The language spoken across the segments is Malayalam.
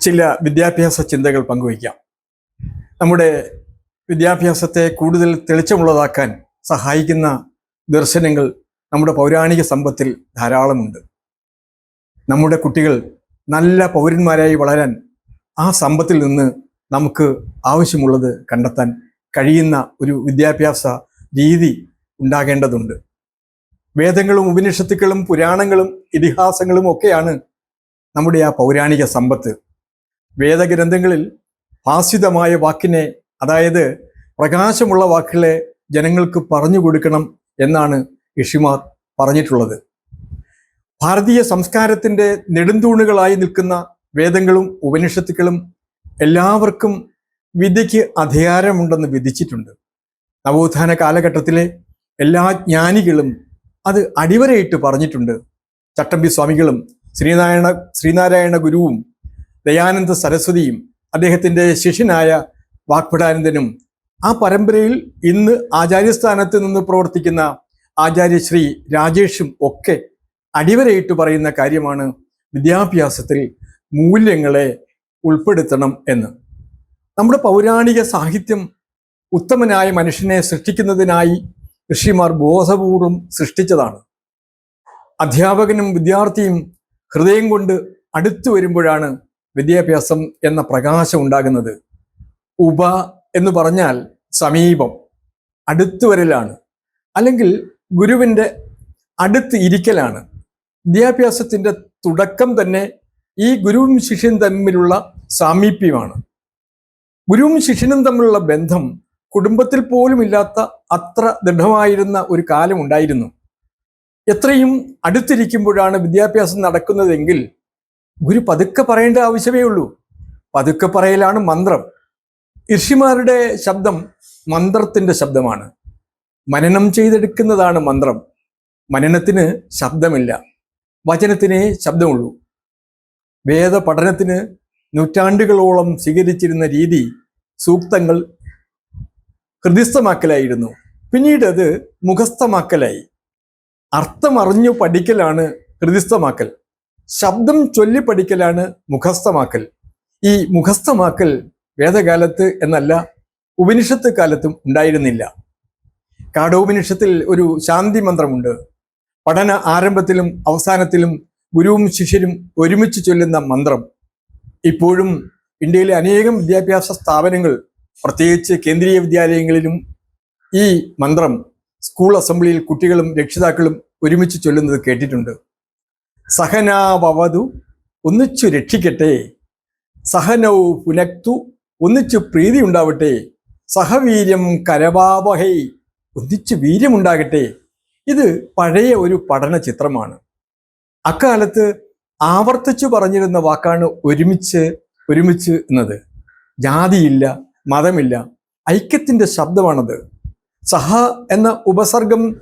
ചില വിദ്യാഭ്യാസ ചിന്തകൾ പങ്കുവയ്ക്കാം. നമ്മുടെ വിദ്യാഭ്യാസത്തെ കൂടുതൽ തെളിച്ചമുള്ളതാക്കാൻ സഹായിക്കുന്ന ദർശനങ്ങൾ നമ്മുടെ പൗരാണിക സമ്പത്തിൽ ധാരാളമുണ്ട്. നമ്മുടെ കുട്ടികൾ നല്ല പൗരന്മാരായി വളരാൻ ആ സമ്പത്തിൽ നിന്ന് നമുക്ക് ആവശ്യമുള്ളത് കണ്ടെത്താൻ കഴിയുന്ന ഒരു വിദ്യാഭ്യാസ രീതി ഉണ്ടാകേണ്ടതുണ്ട്. വേദങ്ങളും ഉപനിഷത്തുക്കളും പുരാണങ്ങളും ഇതിഹാസങ്ങളും ഒക്കെയാണ് നമ്മുടെ ആ പൗരാണിക സമ്പത്ത്. വേദഗ്രന്ഥങ്ങളിൽ ഭാസിതമായ വാക്കിനെ അതായത് പ്രകാശമുള്ള വാക്കുകളെ ജനങ്ങൾക്ക് പറഞ്ഞു കൊടുക്കണം എന്നാണ് ഋഷിമാർ പറഞ്ഞിട്ടുള്ളത്. ഭാരതീയ സംസ്കാരത്തിന്റെ നെടുന്തൂണുകളായി നിൽക്കുന്ന വേദങ്ങളും ഉപനിഷത്തുക്കളും എല്ലാവർക്കും വിദ്യയ്ക്ക് അധികാരമുണ്ടെന്ന് വിധിച്ചിട്ടുണ്ട്. നവോത്ഥാന കാലഘട്ടത്തിലെ എല്ലാ ജ്ഞാനികളും അത് അടിവരയിട്ട് പറഞ്ഞിട്ടുണ്ട്. ചട്ടമ്പി സ്വാമികളും ശ്രീനാരായണ ശ്രീനാരായണ ഗുരുവും ദയാനന്ദ സരസ്വതിയും അദ്ദേഹത്തിന്റെ ശിഷ്യനായ വാഗ്ഭടാനന്ദനും ആ പരമ്പരയിൽ ഇന്ന് ആചാര്യസ്ഥാനത്ത് നിന്ന് പ്രവർത്തിക്കുന്ന ആചാര്യശ്രീ രാജേഷും ഒക്കെ അടിവരയിട്ട് പറയുന്ന കാര്യമാണ് വിദ്യാഭ്യാസത്തിൽ മൂല്യങ്ങളെ ഉൾപ്പെടുത്തണം എന്ന്. നമ്മുടെ പൗരാണിക സാഹിത്യം ഉത്തമനായ മനുഷ്യനെ സൃഷ്ടിക്കുന്നതിനായി ഋഷിമാർ ബോധപൂർവം സൃഷ്ടിച്ചതാണ്. അധ്യാപകനും വിദ്യാർത്ഥിയും ഹൃദയം കൊണ്ട് അടുത്തു വരുമ്പോഴാണ് വിദ്യാഭ്യാസം എന്ന പ്രകാശം ഉണ്ടാകുന്നത് ഉപ എന്ന് പറഞ്ഞാൽ സമീപം അടുത്തു വരലാണ് അല്ലെങ്കിൽ ഗുരുവിന്റെ അടുത്ത് ഇരിക്കലാണ്. വിദ്യാഭ്യാസത്തിന്റെ തുടക്കം തന്നെ ഈ ഗുരുവും ശിഷ്യനും തമ്മിലുള്ള സാമീപ്യമാണ്. ഗുരുവും ശിഷ്യനും തമ്മിലുള്ള ബന്ധം കുടുംബത്തിൽ പോലും ഇല്ലാത്ത അത്ര ദൃഢമായിരുന്ന ഒരു കാലം ഉണ്ടായിരുന്നു. എത്രയും അടുത്തിരിക്കുമ്പോഴാണ് വിദ്യാഭ്യാസം നടക്കുന്നതെങ്കിൽ ഗുരു പതുക്കെ പറയേണ്ട ആവശ്യമേ ഉള്ളൂ. പതുക്കെ പറയലാണ് മന്ത്രം. ഋഷിമാരുടെ ശബ്ദം മന്ത്രത്തിന്റെ ശബ്ദമാണ്. മനനം ചെയ്തെടുക്കുന്നതാണ് മന്ത്രം. മനനത്തിന് ശബ്ദമില്ല. വചനത്തിനേ ശബ്ദമുള്ളൂ. വേദ പഠനത്തിന് നൂറ്റാണ്ടുകളോളം സ്വീകരിച്ചിരുന്ന രീതി സൂക്തങ്ങൾ ഹൃദിസ്ഥമാക്കലായിരുന്നു. പിന്നീട് അത് മുഖസ്ഥമാക്കലായി. അർത്ഥമറിഞ്ഞു പഠിക്കലാണ് ഹൃദിസ്ഥമാക്കൽ. ശബ്ദം ചൊല്ലി പഠിക്കലാണ് മുഖസ്ഥമാക്കൽ. ഈ മുഖസ്ഥമാക്കൽ വേദകാലത്ത് എന്നല്ല ഉപനിഷത്ത് കാലത്തും ഉണ്ടായിരുന്നില്ല. കാടോപനിഷത്തിൽ ഒരു ശാന്തി മന്ത്രമുണ്ട്. പഠന ആരംഭത്തിലും അവസാനത്തിലും ഗുരുവും ശിഷ്യരും ഒരുമിച്ച് ചൊല്ലുന്ന മന്ത്രം. ഇപ്പോഴും ഇന്ത്യയിലെ അനേകം വിദ്യാഭ്യാസ സ്ഥാപനങ്ങൾ പ്രത്യേകിച്ച് കേന്ദ്രീയ വിദ്യാലയങ്ങളിലും ഈ മന്ത്രം സ്കൂൾ അസംബ്ലിയിൽ കുട്ടികളും രക്ഷിതാക്കളും ഒരുമിച്ച് ചൊല്ലുന്നത് കേട്ടിട്ടുണ്ട്. സഹനാവവതു ഒന്നിച്ചു രക്ഷിക്കട്ടെ. സഹനൗ പുനക്തു ഒന്നിച്ചു പ്രീതി ഉണ്ടാവട്ടെ സഹവീര്യം കരവാവഹൈ ഒന്നിച്ചു വീര്യമുണ്ടാകട്ടെ. ഇത് പഴയ ഒരു പഠന ചിത്രമാണ്. അക്കാലത്ത് ആവർത്തിച്ചു പറഞ്ഞിരുന്ന വാക്കാണ് ഒരുമിച്ച് ഒരുമിച്ച് എന്നത്. ജാതിയില്ല മതമില്ല ഐക്യത്തിന്റെ ശബ്ദമാണത്. സഹ എന്ന ഉപസർഗം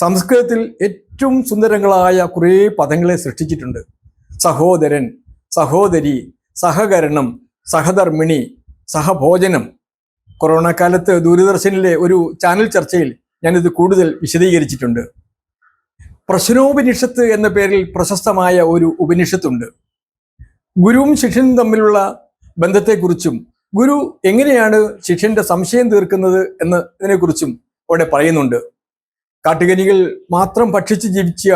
സംസ്കൃതത്തിൽ ഏറ്റവും സുന്ദരങ്ങളായ കുറേ പദങ്ങളെ സൃഷ്ടിച്ചിട്ടുണ്ട്. സഹോദരൻ സഹോദരി സഹകരണം സഹധർമ്മിണി സഹഭോജനം. കൊറോണ കാലത്ത് ദൂരദർശനിലെ ഒരു ചാനൽ ചർച്ചയിൽ ഞാനിത് കൂടുതൽ വിശദീകരിച്ചിട്ടുണ്ട്. പ്രശ്നോപനിഷത്ത് എന്ന പേരിൽ പ്രശസ്തമായ ഒരു ഉപനിഷത്തുണ്ട്. ഗുരുവും ശിഷ്യനും തമ്മിലുള്ള ബന്ധത്തെക്കുറിച്ചും ഗുരു എങ്ങനെയാണ് ശിഷ്യന്റെ സംശയം തീർക്കുന്നത് എന്നതിനെക്കുറിച്ചും അവിടെ പറയുന്നുണ്ട്. കാട്ടുകനികൾ മാത്രം ഭക്ഷിച്ച് ജീവിച്ച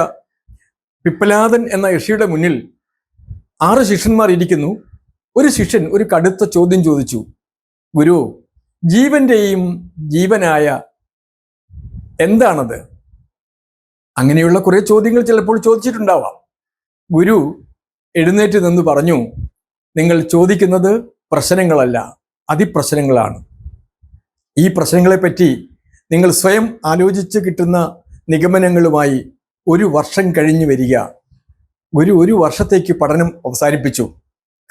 പിപ്പലാദൻ എന്ന ഋഷിയുടെ മുന്നിൽ ആറ് ശിഷ്യന്മാർ ഇരിക്കുന്നു. ഒരു ശിഷ്യൻ ഒരു കടുത്ത ചോദ്യം ചോദിച്ചു. ഗുരു ജീവന്റെയും ജീവനായ എന്താണത്? അങ്ങനെയുള്ള കുറെ ചോദ്യങ്ങൾ ചിലപ്പോൾ ചോദിച്ചിട്ടുണ്ടാവാം. ഗുരു എഴുന്നേറ്റ് നിന്ന് പറഞ്ഞു നിങ്ങൾ ചോദിക്കുന്നത് പ്രശ്നങ്ങളല്ല അതിപ്രശ്നങ്ങളാണ്. ഈ പ്രശ്നങ്ങളെപ്പറ്റി നിങ്ങൾ സ്വയം ആലോചിച്ച് കിട്ടുന്ന നിഗമനങ്ങളുമായി ഒരു വർഷം കഴിഞ്ഞു വരിക. ഗുരു ഒരു വർഷത്തേക്ക് പഠനം അവസാനിപ്പിച്ചു.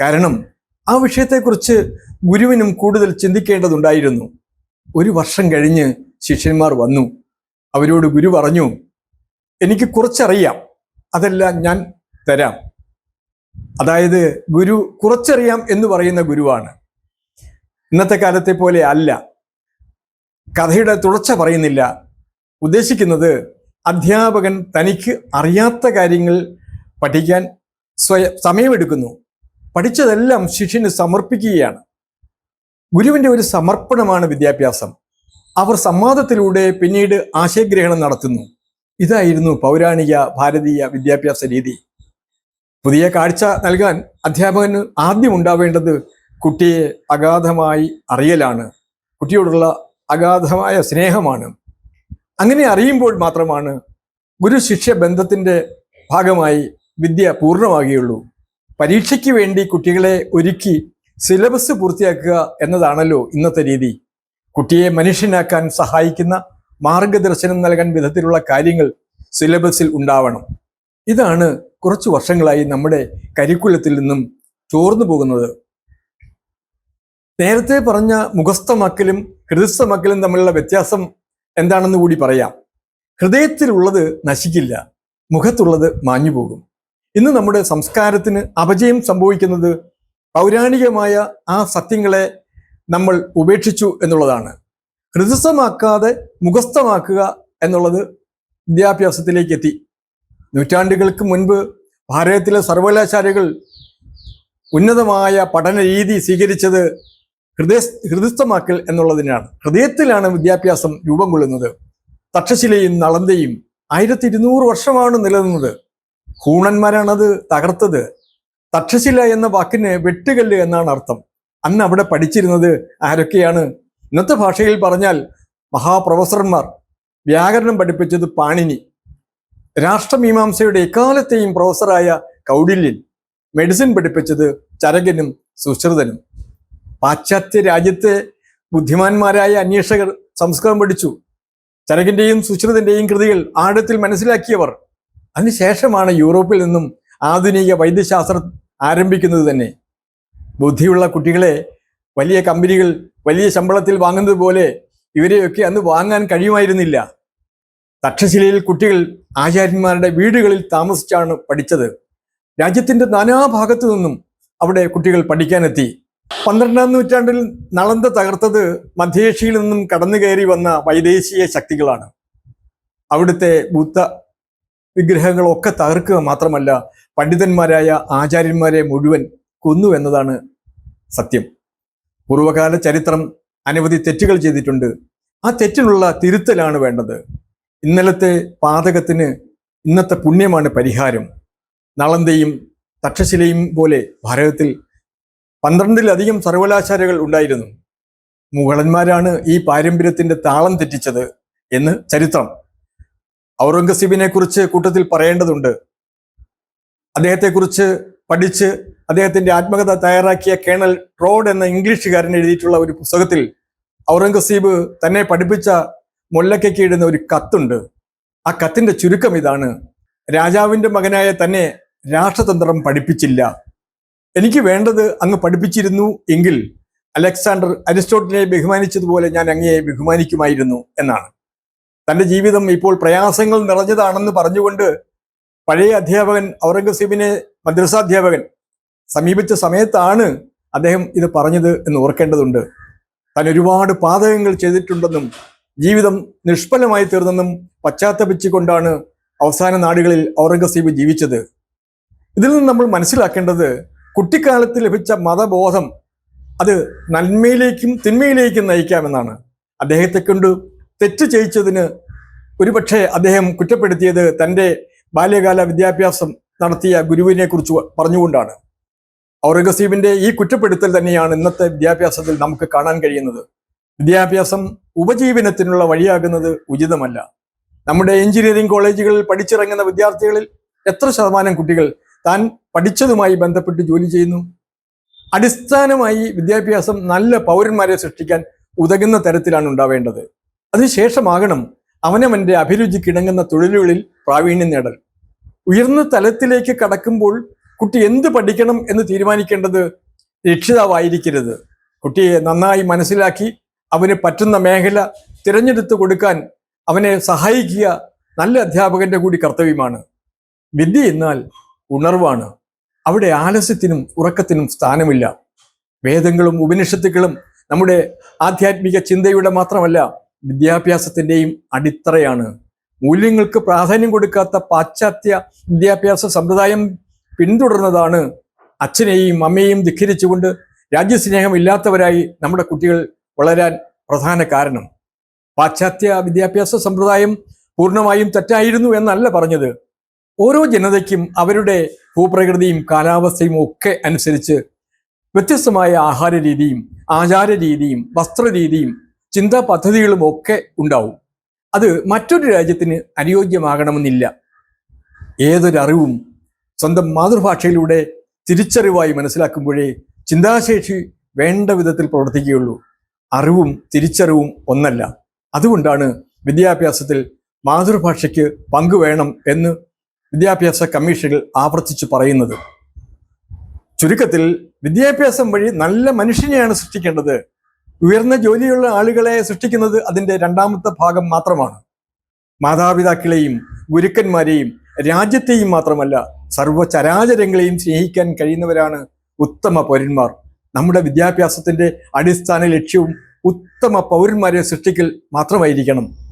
കാരണം ആ വിഷയത്തെക്കുറിച്ച് ഗുരുവിനും കൂടുതൽ ചിന്തിക്കേണ്ടതുണ്ടായിരുന്നു. ഒരു വർഷം കഴിഞ്ഞ് ശിഷ്യന്മാർ വന്നു. അവരോട് ഗുരു പറഞ്ഞു എനിക്ക് കുറച്ചറിയാം. അതെല്ലാം ഞാൻ തരാം. അതായത് ഗുരു കുറച്ചറിയാം എന്ന് പറയുന്ന ഗുരുവാണ്. ഇന്നത്തെ കാലത്തെ പോലെ അല്ല. കഥയുടെ തുടർച്ച പറയുന്നില്ല. ഉദ്ദേശിക്കുന്നത് അധ്യാപകൻ തനിക്ക് അറിയാത്ത കാര്യങ്ങൾ പഠിക്കാൻ സ്വയം സമയമെടുക്കുന്നു. പഠിച്ചതെല്ലാം ശിഷ്യന് സമർപ്പിക്കുകയാണ്. ഗുരുവിന്റെ ഒരു സമർപ്പണമാണ് വിദ്യാഭ്യാസം. അവർ സംവാദത്തിലൂടെ പിന്നീട് ആശയഗ്രഹണം നടത്തുന്നു. ഇതായിരുന്നു പൗരാണിക ഭാരതീയ വിദ്യാഭ്യാസ രീതി. പുതിയ കാഴ്ച നൽകാൻ അധ്യാപകന് ആദ്യം ഉണ്ടാവേണ്ടത് കുട്ടിയെ അഗാധമായി അറിയലാണ്. കുട്ടിയോടുള്ള അഗാധമായ സ്നേഹമാണ്. അങ്ങനെ അറിയുമ്പോൾ മാത്രമാണ് ഗുരു ശിക്ഷ്യ ബന്ധത്തിന്റെ ഭാഗമായി വിദ്യ പൂർണമാകുകയുള്ളൂ. പരീക്ഷയ്ക്ക് വേണ്ടി കുട്ടികളെ ഒരുക്കി സിലബസ് പൂർത്തിയാക്കുക എന്നതാണല്ലോ ഇന്നത്തെ രീതി. കുട്ടിയെ മനുഷ്യനാക്കാൻ സഹായിക്കുന്ന മാർഗദർശനം നൽകാൻ വിധത്തിലുള്ള കാര്യങ്ങൾ സിലബസിൽ ഉണ്ടാവണം. ഇതാണ് കുറച്ചു വർഷങ്ങളായി നമ്മുടെ കരിക്കുലത്തിൽ നിന്നും ചോർന്നു പോകുന്നത്. നേരത്തെ പറഞ്ഞ മുഖസ്ഥമാക്കലും ഹൃദയസ്ഥമാക്കലും തമ്മിലുള്ള വ്യത്യാസം എന്താണെന്ന് കൂടി പറയാം. ഹൃദയത്തിലുള്ളത് നശിക്കില്ല മുഖത്തുള്ളത് മാഞ്ഞു പോകും ഇന്ന് നമ്മുടെ സംസ്കാരത്തിന് അപജയം സംഭവിക്കുന്നത് പൗരാണികമായ ആ സത്യങ്ങളെ നമ്മൾ ഉപേക്ഷിച്ചു എന്നുള്ളതാണ്. ഹൃദയസ്ഥമാക്കാതെ മുഖസ്ഥമാക്കുക എന്നുള്ളത് വിദ്യാഭ്യാസത്തിലേക്ക് എത്തി നൂറ്റാണ്ടുകൾക്ക് മുൻപ് ഭാരതത്തിലെ സർവകലാശാലകൾ ഉന്നതമായ പഠന രീതി സ്വീകരിച്ചത് ഹൃദയ ഹൃദയസ്ഥമാക്കൽ എന്നുള്ളതിനാണ്. ഹൃദയത്തിലാണ് വിദ്യാഭ്യാസം രൂപം കൊള്ളുന്നത്. തക്ഷശിലയും നളന്തയും ആയിരത്തി ഇരുന്നൂറ് വർഷമാണ് നിലനിന്നത്. ഹൂണന്മാരാണത് തകർത്തത്. തക്ഷശില എന്ന വാക്കിന് വെട്ടുകല്ല് എന്നാണ് അർത്ഥം. അന്ന് അവിടെ പഠിച്ചിരുന്നത് ആരൊക്കെയാണ്? ഇന്നത്തെ ഭാഷയിൽ പറഞ്ഞാൽ മഹാപ്രൊഫസർമാർ. വ്യാകരണം പഠിപ്പിച്ചത് പാണിനി. രാഷ്ട്രമീമാംസയുടെ എക്കാലത്തെയും പ്രൊഫസറായ കൗടില്യൻ. മെഡിസിൻ പഠിപ്പിച്ചത് ചരകനും സുശ്രുതനും. പാശ്ചാത്യ രാജ്യത്തെ ബുദ്ധിമാന്മാരായ അന്വേഷകർ സംസ്കൃതം പഠിച്ചു. ചരകിന്റെയും സുശ്രുതന്റെയും കൃതികൾ ആഴത്തിൽ മനസ്സിലാക്കിയവർ. അതിനുശേഷമാണ് യൂറോപ്പിൽ നിന്നും ആധുനിക വൈദ്യശാസ്ത്രം ആരംഭിക്കുന്നത് തന്നെ. ബുദ്ധിയുള്ള കുട്ടികളെ വലിയ കമ്പനികൾ വലിയ ശമ്പളത്തിൽ വാങ്ങുന്നത് പോലെ ഇവരെയൊക്കെ അന്ന് വാങ്ങാൻ കഴിയുമായിരുന്നില്ല. തക്ഷശിലയിൽ കുട്ടികൾ ആചാര്യന്മാരുടെ വീടുകളിൽ താമസിച്ചാണ് പഠിച്ചത്. രാജ്യത്തിന്റെ നാനാഭാഗത്തു നിന്നും അവിടെ കുട്ടികൾ പഠിക്കാനെത്തി. പന്ത്രണ്ടാം നൂറ്റാണ്ടിൽ നളന്ത തകർത്തത് മധ്യേഷ്യയിൽ നിന്നും കടന്നു കയറി വന്ന വൈദേശീയ ശക്തികളാണ്. അവിടുത്തെ ബുദ്ധ വിഗ്രഹങ്ങളൊക്കെ തകർക്കുക മാത്രമല്ല പണ്ഡിതന്മാരായ ആചാര്യന്മാരെ മുഴുവൻ കൊന്നു എന്നതാണ് സത്യം. പൂർവകാല ചരിത്രം അനവധി തെറ്റുകൾ ചെയ്തിട്ടുണ്ട്. ആ തെറ്റിനുള്ള തിരുത്തലാണ് വേണ്ടത്. ഇന്നലത്തെ പാതകത്തിന് ഇന്നത്തെ പുണ്യമാണ് പരിഹാരം. നളന്തയും തക്ഷശിലയും പോലെ ഭാരതത്തിൽ പന്ത്രണ്ടിലധികം സർവകലാശാലകൾ ഉണ്ടായിരുന്നു. മുഗളന്മാരാണ് ഈ പാരമ്പര്യത്തിന്റെ താളം തെറ്റിച്ചത് എന്ന് ചരിത്രം. ഔറംഗസീബിനെ കുറിച്ച് കൂട്ടത്തിൽ പറയേണ്ടതുണ്ട്. അദ്ദേഹത്തെക്കുറിച്ച് പഠിച്ച് അദ്ദേഹത്തിന്റെ ആത്മകഥ തയ്യാറാക്കിയ കേണൽ ട്രോഡ് എന്ന ഇംഗ്ലീഷുകാരൻ എഴുതിയിട്ടുള്ള ഒരു പുസ്തകത്തിൽ ഔറംഗസീബ് തന്നെ പഠിപ്പിച്ച മുല്ലക്കയ്ക്ക് ഇടുന്ന ഒരു കത്തുണ്ട്. ആ കത്തിന്റെ ചുരുക്കം ഇതാണ്. രാജാവിന്റെ മകനായ തന്നെ രാഷ്ട്രതന്ത്രം പഠിപ്പിച്ചില്ല. എനിക്ക് വേണ്ടത് അങ്ങ് പഠിപ്പിച്ചിരുന്നു എങ്കിൽ അലക്സാണ്ടർ അരിസ്റ്റോട്ടിനെ ബഹുമാനിച്ചതുപോലെ ഞാൻ അങ്ങയെ ബഹുമാനിക്കുമായിരുന്നു എന്നാണ്. തന്റെ ജീവിതം ഇപ്പോൾ പ്രയാസങ്ങൾ നിറഞ്ഞതാണെന്ന് പറഞ്ഞുകൊണ്ട് പഴയ അധ്യാപകൻ ഔറംഗസീബിനെ മദ്രസാധ്യാപകൻ സമീപിച്ച സമയത്താണ് അദ്ദേഹം ഇത് പറഞ്ഞത് എന്ന് ഓർക്കേണ്ടതുണ്ട്. താൻ ഒരുപാട് പാതകങ്ങൾ ചെയ്തിട്ടുണ്ടെന്നും ജീവിതം നിഷ്ഫലമായി തീർന്നെന്നും പശ്ചാത്തപിച്ചുകൊണ്ടാണ് അവസാന നാടുകളിൽ ഔറംഗസീബ് ജീവിച്ചത്. ഇതിൽ നിന്ന് നമ്മൾ മനസ്സിലാക്കേണ്ടത് കുട്ടിക്കാലത്ത് ലഭിച്ച മതബോധം അത് നന്മയിലേക്കും തിന്മയിലേക്കും നയിക്കാമെന്നാണ്. അദ്ദേഹത്തെ കൊണ്ട് തെറ്റ് ചെയ്യിച്ചതിന് ഒരുപക്ഷെ അദ്ദേഹം കുറ്റപ്പെടുത്തിയത് തന്റെ ബാല്യകാല വിദ്യാഭ്യാസം നടത്തിയ ഗുരുവിനെ കുറിച്ച് പറഞ്ഞുകൊണ്ടാണ്. ഔറംഗസീബിന്റെ ഈ കുറ്റപ്പെടുത്തൽ തന്നെയാണ് ഇന്നത്തെ വിദ്യാഭ്യാസത്തിൽ നമുക്ക് കാണാൻ കഴിയുന്നത്. വിദ്യാഭ്യാസം ഉപജീവനത്തിനുള്ള വഴിയാകുന്നത് ഉചിതമല്ല. നമ്മുടെ എഞ്ചിനീയറിംഗ് കോളേജുകളിൽ പഠിച്ചിറങ്ങുന്ന വിദ്യാർത്ഥികളിൽ എത്ര ശതമാനം കുട്ടികൾ താൻ പഠിച്ചതുമായി ബന്ധപ്പെട്ട് ജോലി ചെയ്യുന്നു. അടിസ്ഥാനമായി വിദ്യാഭ്യാസം നല്ല പൗരന്മാരെ സൃഷ്ടിക്കാൻ ഉതകുന്ന തരത്തിലാണ് ഉണ്ടാവേണ്ടത്. അതിനുശേഷമാകണം അവനവന്റെ അഭിരുചിക്കിണങ്ങുന്ന തൊഴിലുകളിൽ പ്രാവീണ്യം നേടൽ. ഉയർന്ന തലത്തിലേക്ക് കടക്കുമ്പോൾ കുട്ടി എന്ത് പഠിക്കണം എന്ന് തീരുമാനിക്കേണ്ടത് രക്ഷിതാവായിരിക്കരുത്. കുട്ടിയെ നന്നായി മനസ്സിലാക്കി അവന് പറ്റുന്ന മേഖല തിരഞ്ഞെടുത്ത് കൊടുക്കാൻ അവനെ സഹായിക്കുക നല്ല അധ്യാപകന്റെ കൂടി കർത്തവ്യമാണ്. വിദ്യ എന്നാൽ ഉണർവാണ്. അവിടെ ആലസ്യത്തിനും ഉറക്കത്തിനും സ്ഥാനമില്ല. വേദങ്ങളും ഉപനിഷത്തുക്കളും നമ്മുടെ ആധ്യാത്മിക ചിന്തയുടെ മാത്രമല്ല വിദ്യാഭ്യാസത്തിന്റെയും അടിത്തറയാണ്. മൂല്യങ്ങൾക്ക് പ്രാധാന്യം കൊടുക്കാത്ത പാശ്ചാത്യ വിദ്യാഭ്യാസ സമ്പ്രദായം പിന്തുടർന്നതാണ് അച്ഛനെയും അമ്മയെയും ധിഖരിച്ചുകൊണ്ട് രാജ്യസ്നേഹം ഇല്ലാത്തവരായി നമ്മുടെ കുട്ടികൾ വളരാൻ പ്രധാന കാരണം. പാശ്ചാത്യ വിദ്യാഭ്യാസ സമ്പ്രദായം പൂർണമായും തെറ്റായിരുന്നു എന്നല്ല പറഞ്ഞത്. ഓരോ ജനതയ്ക്കും അവരുടെ ഭൂപ്രകൃതിയും കാലാവസ്ഥയും ഒക്കെ അനുസരിച്ച് വ്യത്യസ്തമായ ആഹാര രീതിയും ആചാര രീതിയും വസ്ത്രരീതിയും ചിന്താ പദ്ധതികളും ഒക്കെ ഉണ്ടാവും. അത് മറ്റൊരു രാജ്യത്തിന് അനുയോജ്യമാകണമെന്നില്ല. ഏതൊരറിവും സ്വന്തം മാതൃഭാഷയിലൂടെ തിരിച്ചറിവായി മനസ്സിലാക്കുമ്പോഴേ ചിന്താശേഷി വേണ്ട വിധത്തിൽ പ്രവർത്തിക്കുകയുള്ളൂ. അറിവും തിരിച്ചറിവും ഒന്നല്ല. അതുകൊണ്ടാണ് വിദ്യാഭ്യാസത്തിൽ മാതൃഭാഷയ്ക്ക് പങ്കുവേണം എന്ന് വിദ്യാഭ്യാസ കമ്മീഷനിൽ ആവർത്തിച്ചു പറയുന്നത്. ചുരുക്കത്തിൽ വിദ്യാഭ്യാസം വഴി നല്ല മനുഷ്യനെയാണ് സൃഷ്ടിക്കേണ്ടത്. ഉയർന്ന ജോലിയുള്ള ആളുകളെ സൃഷ്ടിക്കുന്നത് അതിന്റെ രണ്ടാമത്തെ ഭാഗം മാത്രമാണ്. മാതാപിതാക്കളെയും ഗുരുക്കന്മാരെയും രാജ്യത്തെയും മാത്രമല്ല സർവചരാചരങ്ങളെയും സ്നേഹിക്കാൻ കഴിയുന്നവരാണ് ഉത്തമ പൗരന്മാർ. നമ്മുടെ വിദ്യാഭ്യാസത്തിന്റെ അടിസ്ഥാന ലക്ഷ്യവും ഉത്തമ പൗരന്മാരെ സൃഷ്ടിക്കൽ മാത്രമായിരിക്കണം.